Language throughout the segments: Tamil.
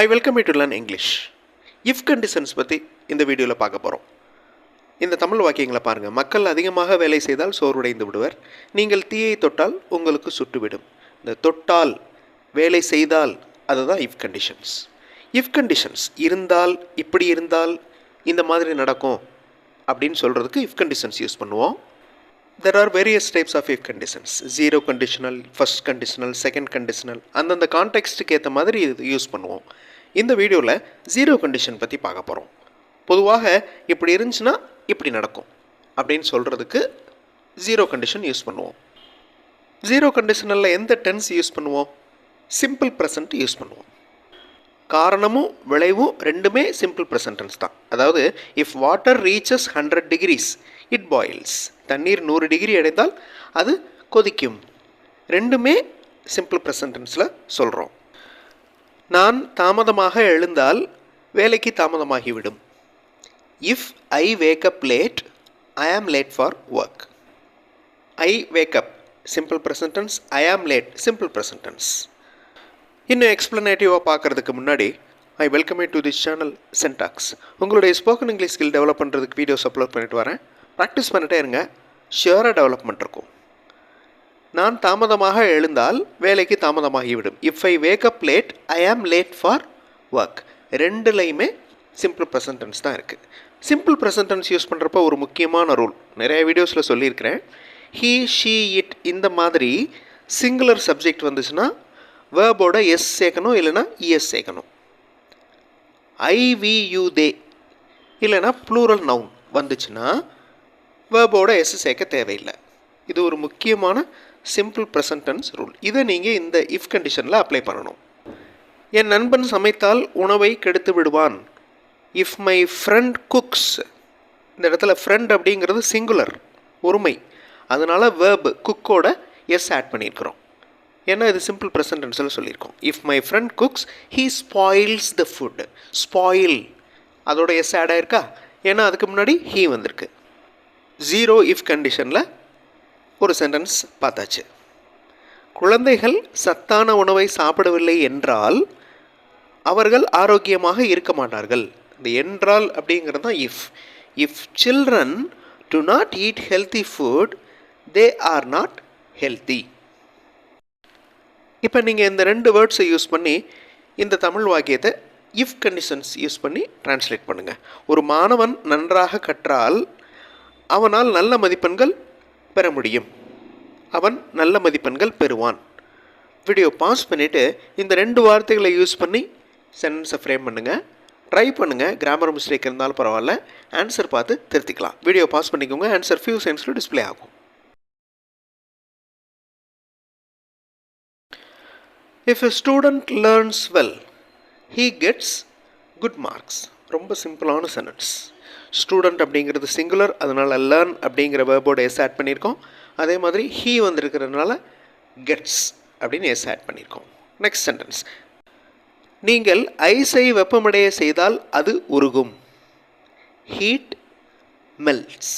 I welcome you to learn English if conditions பற்றி இந்த வீடியோவில் பார்க்க போகிறோம் இந்த தமிழ் வாக்கியங்களை பாருங்கள் மக்கள் அதிகமாக வேலை செய்தால் சோர்வடைந்து விடுவர். நீங்கள் தீயை தொட்டால் உங்களுக்கு சுட்டுவிடும். இந்த தொட்டால் வேலை செய்தால் அதுதான் இஃப் கண்டிஷன்ஸ் இஃப் கண்டிஷன்ஸ் இருந்தால் இப்படி இருந்தால் இந்த மாதிரி நடக்கும் அப்படின்னு சொல்கிறதுக்கு இஃப் கண்டிஷன்ஸ் யூஸ் பண்ணுவோம். There are various types of if conditions zero conditional first conditional second conditional அந்தந்த கான்டெக்ஸ்ட்டுக்கு ஏற்ற மாதிரி இது யூஸ் பண்ணுவோம். இந்த வீடியோவில் ஜீரோ கண்டிஷன் பற்றி பார்க்க போகிறோம் பொதுவாக இப்படி இருந்துச்சுன்னா இப்படி நடக்கும். அப்படின்னு சொல்கிறதுக்கு ஜீரோ கண்டிஷன் யூஸ் பண்ணுவோம். ஜீரோ கண்டிஷனலில் எந்த டென்ஸ் யூஸ் பண்ணுவோம்? சிம்பிள் ப்ரெசன்ட் யூஸ் பண்ணுவோம். காரணமும் விளைவும் ரெண்டுமே சிம்பிள் ப்ரெசன்டென்ஸ் தான். அதாவது if water reaches hundred degrees it boils தண்ணீர் நூறு டிகிரி அடைந்தால் அது கொதிக்கும். ரெண்டுமே சிம்பிள் ப்ரெசன்டென்ஸில் சொல்கிறோம் நான் தாமதமாக எழுந்தால் வேலைக்கு தாமதமாகிவிடும். If I wake up late I am late for work I wake up simple present tense I am late simple present tense இன்னும் எக்ஸ்ப்ளனேட்டிவாக பார்க்குறதுக்கு முன்னாடி I welcome to this channel Syntax உங்களுடைய ஸ்போக்கன் இங்கிலீஷ் ஸ்கில் டெவலப் பண்ணுறதுக்கு வீடியோஸ் அப்லோட் பண்ணிட்டு வரேன். ப்ராக்டிஸ் பண்ணிட்டே இருங்க. ஷியராக டெவலப்மெண்ட் இருக்கும். நான் தாமதமாக எழுந்தால் வேலைக்கு தாமதமாகிவிடும் if I wake up late I am late for work ரெண்டுலையுமே simple present tense தான் இருக்குது சிம்பிள் ப்ரெசன்டென்ஸ் யூஸ் பண்ணுறப்ப ஒரு முக்கியமான ரூல் நிறைய வீடியோஸில் சொல்லியிருக்கிறேன். ஹீ ஷீ இட் இந்த மாதிரி சிங்குலர் சப்ஜெக்ட் வந்துச்சுன்னா வேர்போட எஸ் சேர்க்கணும் இல்லைன்னா இஎஸ் சேர்க்கணும். ஐ வி யூ தே இல்லைன்னா ப்ளூரல் நவுன் வந்துச்சுன்னா வேர்போட எஸ் சேர்க்க தேவையில்லை. இது ஒரு முக்கியமான சிம்பிள் ப்ரெசன்டென்ஸ் ரூல் இதை நீங்கள் இந்த இஃப் கண்டிஷனில் அப்ளை பண்ணணும். என் நண்பன் சமைத்தால் உணவை கெடுத்து விடுவான். இஃப் மை ஃப்ரெண்ட் குக்ஸ் இந்த இடத்துல ஃப்ரெண்ட் அப்படிங்கிறது சிங்குலர் ஒருமை. அதனால் வேர்பு குக்கோட எஸ் ஆட் பண்ணியிருக்கிறோம். ஏன்னா இது சிம்பிள் ப்ரெசன்டென்ஸில் சொல்லியிருக்கோம். If my friend cooks he spoils the food spoil அதோட எஸ் ஆட் ஆயிருக்கா? ஏன்னா அதுக்கு முன்னாடி ஹீ வந்திருக்கு. ஜீரோ இஃப் கண்டிஷனில் ஒரு சென்டென்ஸ் பார்த்தாச்சு. குழந்தைகள் சத்தான உணவை சாப்பிடவில்லை என்றால் அவர்கள் ஆரோக்கியமாக இருக்க மாட்டார்கள். இந்த என்றால் அப்படிங்கிறது தான் if if children do not eat healthy food they are not healthy இப்போ நீங்கள் இந்த ரெண்டு வேர்ட்ஸை யூஸ் பண்ணி இந்த தமிழ் வாக்கியத்தை இஃப் கண்டிஷன்ஸ் யூஸ் பண்ணி டிரான்ஸ்லேட் பண்ணுங்கள் ஒரு மாணவன் நன்றாக கற்றால் அவனால் நல்ல மதிப்பெண்கள் பெற முடியும். அவன் நல்ல மதிப்பெண்கள் பெறுவான். வீடியோ பாஸ் பண்ணிவிட்டு இந்த ரெண்டு வார்த்தைகளை யூஸ் பண்ணி சென்டென்ஸை ஃப்ரேம் பண்ணுங்கள் ட்ரை பண்ணுங்கள் கிராமர் மிஸ்டேக் இருந்தாலும் பரவாயில்ல. ஆன்சர் பார்த்து திருத்திக்கலாம். வீடியோ பாஸ் பண்ணிக்கோங்க. ஆன்சர் ஃபியூ சென்ஸில் டிஸ்ப்ளே ஆகும். If a student learns well he gets good marks ரொம்ப சிம்பிளான சென்டென்ஸ் ஸ்டூடெண்ட் அப்படிங்கிறது சிங்குலர் அதனால் லேர்ன் அப்படிங்கிற வேர்போட எஸ் ஆட் பண்ணியிருக்கோம். அதே மாதிரி ஹீ வந்திருக்கிறதுனால கெட்ஸ் அப்படின்னு எஸ் ஆட் பண்ணியிருக்கோம். நெக்ஸ்ட் சென்டென்ஸ் நீங்கள் ஐஸை வெப்பமடைய செய்தால் அது உருகும். ஹீட் மெல்ட்ஸ்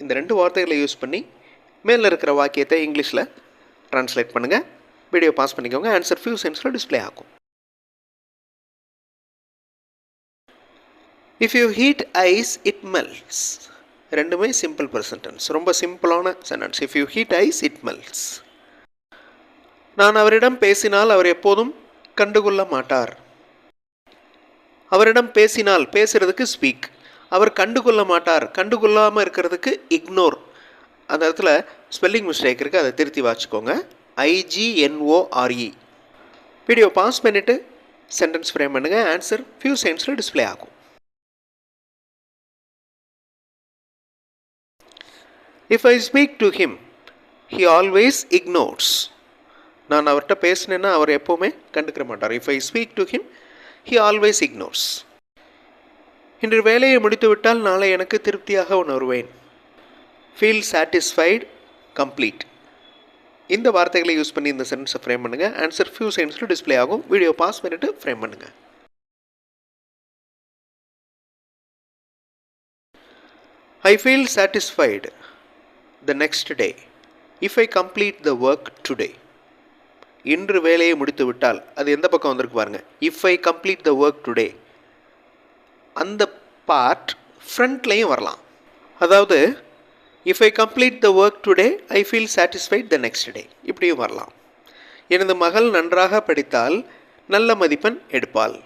இந்த ரெண்டு வார்த்தைகளை யூஸ் பண்ணி மேலே இருக்கிற வாக்கியத்தை இங்கிலீஷில் ட்ரான்ஸ்லேட் பண்ணுங்கள் வீடியோ பாஸ் பண்ணிக்கோங்க. ஆன்சர் ஃபியூ சென்ஸில் டிஸ்ப்ளே ஆகும். If you heat ice it melts ரெண்டுமே சிம்பிள் பர்சன்டென்ஸ் ரொம்ப சிம்பிளான sentence if you heat ice it melts நான் அவரிடம் பேசினால் அவர் எப்போதும் கண்டுகொள்ள மாட்டார். அவரிடம் பேசினால் பேசுறதுக்கு ஸ்பீக் அவர் கண்டுகொள்ள மாட்டார். கண்டுகொள்ளாமல் இருக்கிறதுக்கு இக்னோர் அந்த இடத்துல ஸ்பெல்லிங் மிஸ்டேக் இருக்குது அதை திருத்தி வாச்சிக்கோங்க I G N O R E video pass பண்ணிவிட்டு சென்டென்ஸ் ஃப்ரேம் பண்ணுங்கள் ஆன்சர் ஃபியூ செகண்ட்ஸில் டிஸ்ப்ளே ஆகும். If I speak to him he always ignores நான் அவர்கிட்ட பேசினேன்னா அவர் எப்போவுமே கண்டுக்கிற மாட்டார். If I speak to him he always ignores இன்று வேலையை முடித்துவிட்டால் நாளை எனக்கு திருப்தியாக உணர்வேன். ஃபீல் சாட்டிஸ்ஃபைடு கம்ப்ளீட் இந்த வார்த்தைகளை யூஸ் பண்ணி இந்த சென்டென்ஸை ஃப்ரேம் பண்ணுங்கள் ஆன்சர் ஃபியூ சென்ஸில் டிஸ்ப்ளே ஆகும். வீடியோ பாஸ் பண்ணிவிட்டு ஃப்ரேம் பண்ணுங்கள் I feel satisfied the next day. If I complete the work today. இன்று வேலையை முடித்து விட்டால் அது எந்த பக்கம் வந்திருக்கு பாருங்க. If I complete the work today அந்த பார்ட் ஃப்ரண்ட்லேயும் வரலாம். அதாவது if I complete the work today I feel satisfied the next day இப்படியும் வரலாம். எனது மகள் நன்றாக படித்தால் நல்ல மதிப்பெண் எடுப்பாள்.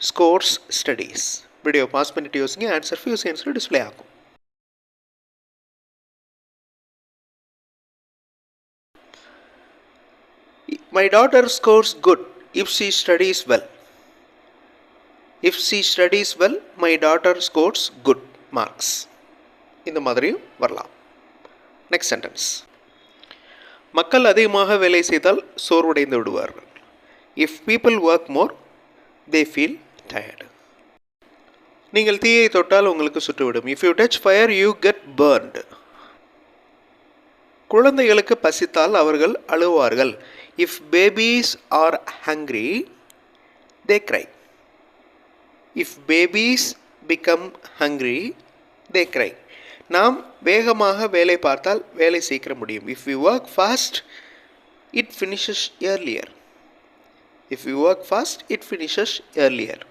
ஸ்கோர்ஸ் ஸ்டடீஸ் வீடியோ பாஸ் பண்ணிட்டு யோசிங்க ஆன்சர் ஃபியூஸ் ஆன்சர் டிஸ்பிளே ஆகும். My daughter scores good if she studies well if she studies well my daughter scores good marks இந்த மாதிரியும் வரலாம். நெக்ஸ்ட் சென்டென்ஸ் மக்கள் அதிகமாக வேலை செய்தால் சோர்வடைந்து விடுவார்கள். If people work more they feel tired நீங்கள் தீயை தொட்டால் உங்களுக்கு சுட்டுவிடும். If you touch fire you get burnt குழந்தைகளுக்கு பசித்தால் அவர்கள் அழுவார்கள். If babies are hungry they cry if babies become hungry they cry நாம் வேகமாக வேலை பார்த்தால் வேலை சீக்கிரம் முடியும். If you work fast it finishes earlier if you work fast it finishes earlier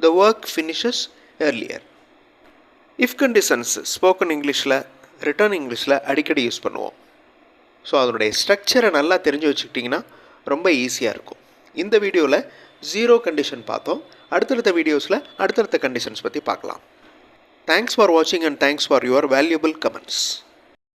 the work finishes earlier if conditions spoken இங்கிலீஷில் ரிட்டர்ன் இங்கிலீஷில் அடிக்கடி யூஸ் பண்ணுவோம். ஸோ அதனுடைய ஸ்ட்ரக்சரை நல்லா தெரிஞ்சு வச்சுக்கிட்டிங்கன்னா ரொம்ப ஈஸியாக இருக்கும். இந்த வீடியோவில் ஜீரோ கண்டிஷன் பார்த்தோம். அடுத்தடுத்த வீடியோஸில் அடுத்தடுத்த கண்டிஷன்ஸ் பற்றி பார்க்கலாம். தேங்க்ஸ் ஃபார் வாட்சிங் and thanks for your valuable comments